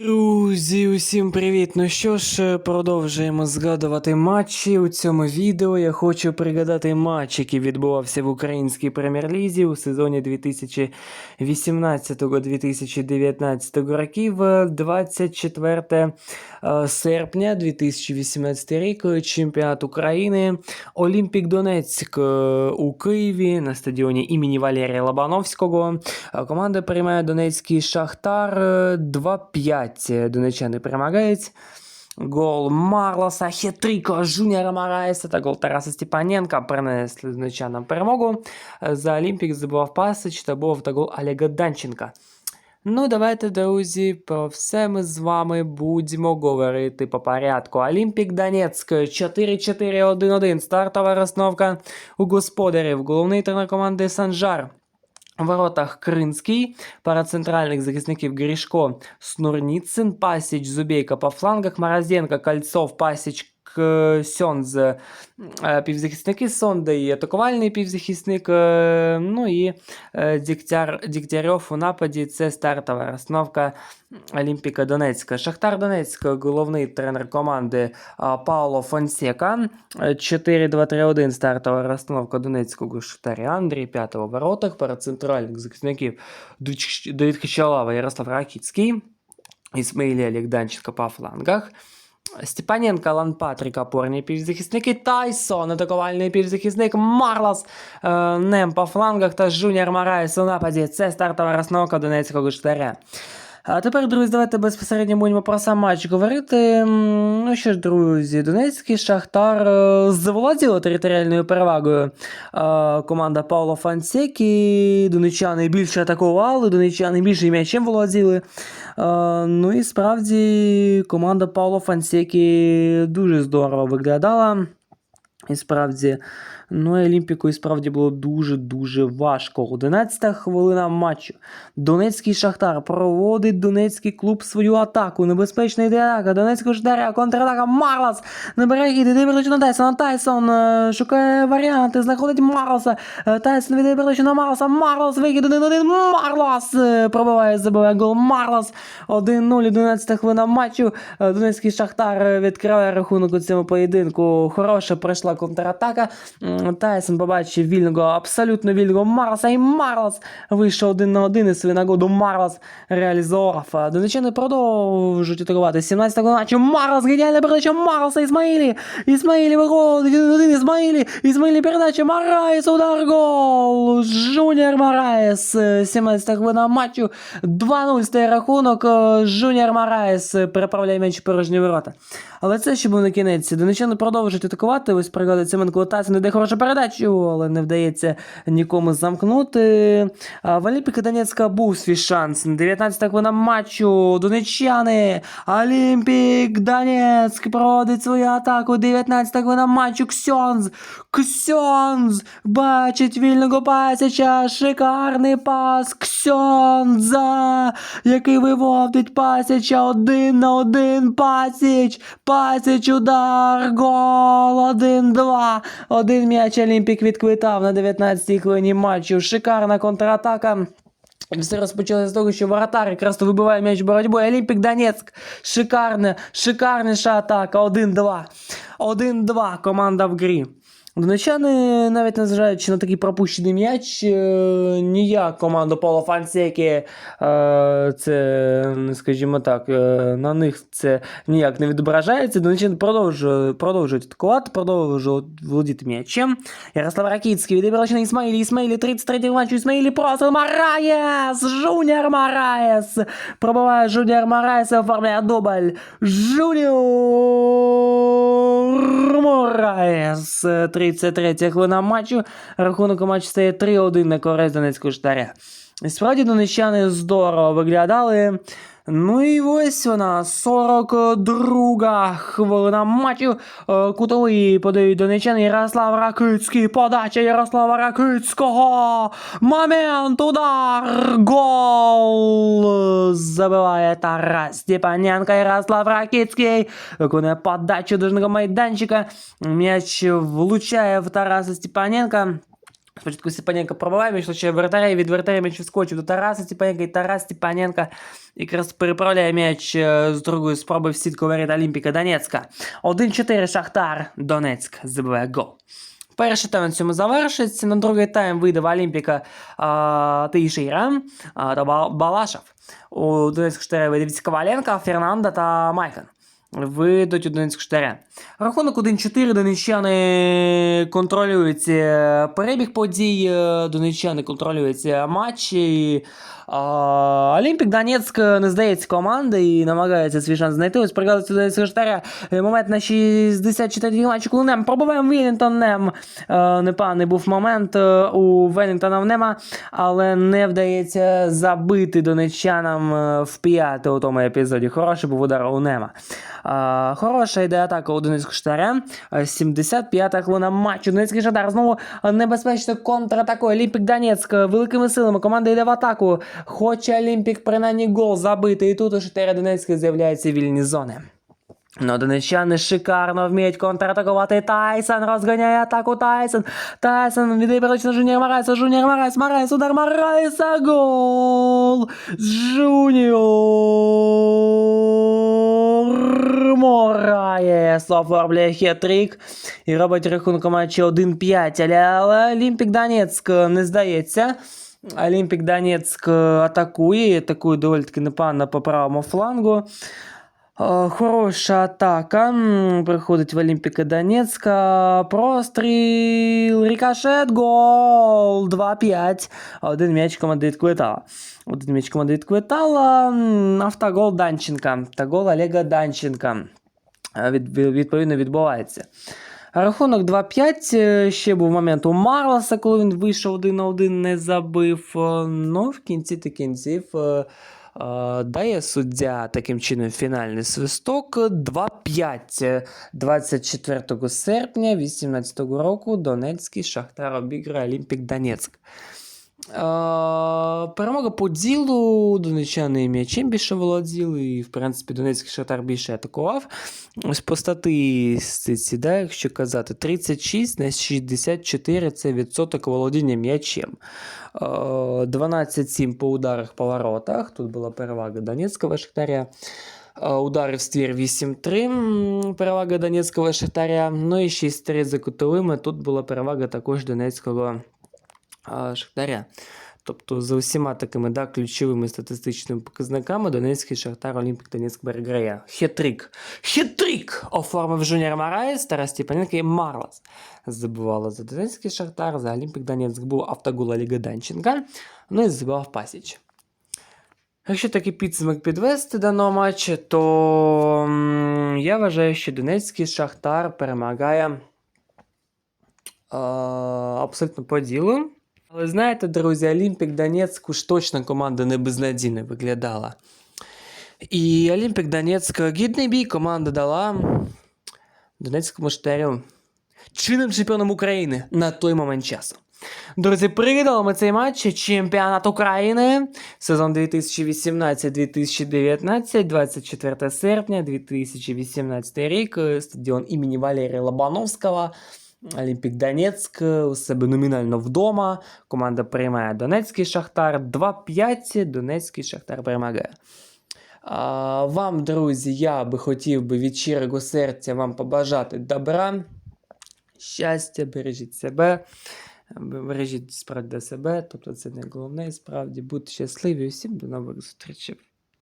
Ooh. Друзі, усім привіт! Ну що ж, продовжуємо згадувати матчі. У цьому відео я хочу пригадати матч, який відбувався в українській прем'єр-лізі у сезоні 2018-2019 років. 24 е, серпня 2018 рік. Чемпіонат України. Олімпік Донецьк е, у Києві на стадіоні імені Валерія Лобановського. Е, Команда приймає Донецький Шахтар е, 2-5. Донеччани перемагають. Гол Марлоса, хитрика Жуніора Мараєса та гол Тараса Степаненка принесли донеччанам перемогу. Е, За Олімпік забував Пасич та був та гол Олега Данченка. Ну, давайте, друзі, про все ми з вами будемо говорити по порядку. Олімпік Донецьк 4-4-1-1. Стартова розновка у господарів. Головний тренер команди Санжар. Воротах Кринський, пара центральних захисників Грішко, Снурніцин, Пасіч, Зубейка по флангах, Морозенко, Кольцов, Пасіч, Сьонз, е, півзахисники Сонда і атакувальний півзахисник, е, ну і е, Дігтяр, Дігтярьов у нападі. Це стартова розстановка Олімпіка Донецька. Шахтар Донецьк, головний тренер команди Пауло Фонсека. Е, 4-2-3-1 стартова розстановка Донецького Шахтаря. Андрій П'ятого в перед центральних захисників Давид Хачалава, Ярослав Ракіцький, Ісмаїлі Олег Данченко по флангах. Степаненко, Лан Патрік, опорні півзахисники, Тайсон, атакувальний півзахисник, Марлос, е, Нем по флангах та Жуніор Марайс у нападі. Це стартова розновка Донецького Шахтаря. А тепер, друзі, давайте безпосередньо будемо про сам матч говорити. Ну що ж, друзі, Донецький Шахтар е, заволоділа територіальною перевагою. Е, Команда Пауло Фансекі, донечани більше атакували, донечани більше м'ячем володіли. Е, Ну і справді команда Пауло Фансекі дуже здорово виглядала. І справді, ну і Олімпіку і справді було дуже-дуже важко. 11 хвилина матчу. Донецький Шахтар проводить Донецький клуб свою атаку. Небезпечна йде атака. Донецького Шахтаря, контратака. Марлос набирає хід, іде передачу на Тайсона. Тайсон е, шукає варіанти, знаходить Марлоса. Е, Тайсон віддає передачу на Марлоса. Марлос вихід 1-1. Марлос е, пробиває, забиває гол. Марлос 1-0. 11 хвилина матчу. Донецький Шахтар відкриває рахунок у цьому поєдинку. Хороша пройшла контратака. Тайсон побачив вільного, абсолютно вільного Марлоса. І Марлос вийшов один на один і свою нагоду Марлос реалізував. А Донеччани продовжують атакувати. 17 матчу. Марлос, геніальна передача Марлоса Ісмаїлі. Ісмаїлі виходить. 1-1 Ісмаїлі. Ісмаїлі передача. Мараєс, удар, гол. Жуніор Мараєс. 17 хвилина матчу. 2-0 стає рахунок. Е, Жуніор Мараєс переправляє м'яч порожні ворота. Але це ще був не кінець. Донечани продовжують атакувати. Ось пригадує Семенко не іде хорошу передачу, але не вдається нікому замкнути. В Олімпіка Донецька був свій шанс. 19 хвилина матчу. Донеччани. Олімпік Донецьк проводить свою атаку. 19 хвилина матчу. Ксьонз. Ксьонз. Бачить вільного пасіча. Шикарний пас. Ксьонза. Який виводить пасіча. Один на один. Пасіч. Пасіч удар. Гол. Один-два. Один м'яч Олімпік відквитав на 19-й хвилині матчу. Шикарна контратака. Все розпочалося з того, що воротар якраз вибиває м'яч боротьбою. Олімпік Донецьк. Шикарна, шикарніша атака. 1-2. 1-2 команда в грі. Донечани, навіть незважаючи на такий пропущений м'яч, е, ніяк команду Поло Фансеки, це, скажімо так, е, на них це ніяк не відображається. Донечани продовжують, продовжують атакувати, продовжують володіти м'ячем. Ярослав Ракіцький відібрав на Ісмаїлі. Ісмаїлі 33 матчу. Ісмаїлі просил Мараєс! Жуніор Мараєс! Пробиває Жуніор Мараєс оформляє дубль. Жуніор Мараєс. 33 хвилина матчу. Рахунок у матчі стає 3-1 на користь Донецького штаря. Справді донеччани здорово виглядали. Ну і ось вона, 42 хвилина матчу. Е, Кутовий подають донеччани Ярослав Ракицький. Подача Ярослава Ракицького. Момент, удар, гол. Забиває Тарас Степаненко. Ярослав Ракицький. Виконує подачу дожного майданчика. М'яч влучає в Тараса Степаненка. Спочатку Степаненко пробиває між ще вратаря, і від вратаря м'яч вискочив до Тараса Степаненка, і Тарас Степаненко якраз переправляє м'яч е, з другої спроби в сітку воріт Олімпіка Донецька. 1-4 Шахтар Донецьк забиває гол. Перший тайм на цьому завершиться. На другий тайм вийде в Олімпіка а, Тейшейра а, та Ба- Балашов. У Донецьку 4 вийде Коваленко, Фернандо та Майкон. Вийдуть Донецьк 4. Рахунок 1-4. Донеччани контролюють перебіг подій. е, Донеччани контролюють матчі. Олімпік Донецьк не здається команда і намагається свій шанс знайти. Ось пригадується до Донецького. Е, Момент на 64-й матчі, коли Нем пробиваємо Велінгтон Нем. Е, Непоганий був момент е, у Велінгтона Нема, але не вдається забити донеччанам е, в п'яте у тому епізоді. Хороший був удар у Нема. Хороша йде атака у Донецького штаря. 75-та хвилина матчу. Донецький шатар знову небезпечно контратакує. Олімпік Донецьк е, великими силами. Команда йде в атаку. Хоче Олімпік принаймні гол забити. І тут у Шахтаря Донецька з'являються вільні зони. Ну, донеччани шикарно вміють контратакувати. Тайсон розганяє атаку Тайсон. Тайсон віддає передачу на Жуніор Марайса. Жуніор Марайс, Марайс, удар Марайса. Гол! Жуніор Мораєс оформлює хет-трик і робить рахунок у матчі 1-5. Але, але Олімпік Донецьк не здається. Олімпік Донецьк атакує, і атакує доволі таки непогано по правому флангу. Е, Хороша атака. м, Приходить в Олімпіка Донецька. Простріл. Рикошет. Гол. 2-5. Один м'яч команди відквитала. Один м'яч команди відквитала. м, Автогол Данченка. Автогол Олега Данченка. Е, Від, від- відповідно відбувається. Рахунок 2-5. Е, Ще був момент у Марлоса, коли він вийшов один на один, не забив. Е, Ну, в кінці та кінців. е, Дає суддя таким чином фінальний свисток 2-5 Е, 24 серпня 2018 року Донецький Шахтар обіграє Олімпік Донецьк. Перемога по ділу. Донеччани м'ячем більше володіли, і, в принципі, Донецький Шахтар більше атакував. Ось по статистиці, да, якщо казати, 36 на 64 це відсоток володіння м'ячем. Е, 12-7 по ударах по воротах. Тут була перевага Донецького Шахтаря. Удари в ствір 8-3, перевага Донецького Шахтаря. Ну і 6-3 за кутовими. Тут була перевага також Донецького а, Шахтаря. Тобто за усіма такими да, ключовими статистичними показниками Донецький Шахтар Олімпік Донецьк переграє. Хетрик. Хетрик! Оформив Жуніор Мараєс, Тарас Степаненко і Марлас. Забивала за Донецький Шахтар, за Олімпік Донецьк був автогул Олега Данченка, ну і забивав Пасіч. Якщо такий підсумок підвести даного матчу, то я вважаю, що Донецький Шахтар перемагає е, абсолютно по ділу. Але знаєте, друзі, Олімпік Донецьк уж точно команда не безнадійно виглядала. І Олімпік Донецьк гідний бій команда дала Донецькому штарю чинним чемпіоном України на той момент часу. Друзі, пригадали ми цей матч чемпіонат України сезон 2018-2019, 24 серпня 2018 рік, е, стадіон імені Валерія Лобановського. Олімпік Донецьк у себе номінально вдома. Команда приймає Донецький Шахтар 2-5. Донецький Шахтар перемагає. А, вам, друзі, я би хотів би від щирого серця вам побажати добра, щастя, бережіть себе, бережіть справді себе, тобто це не головне, справді будьте щасливі. Усім до нових зустрічей.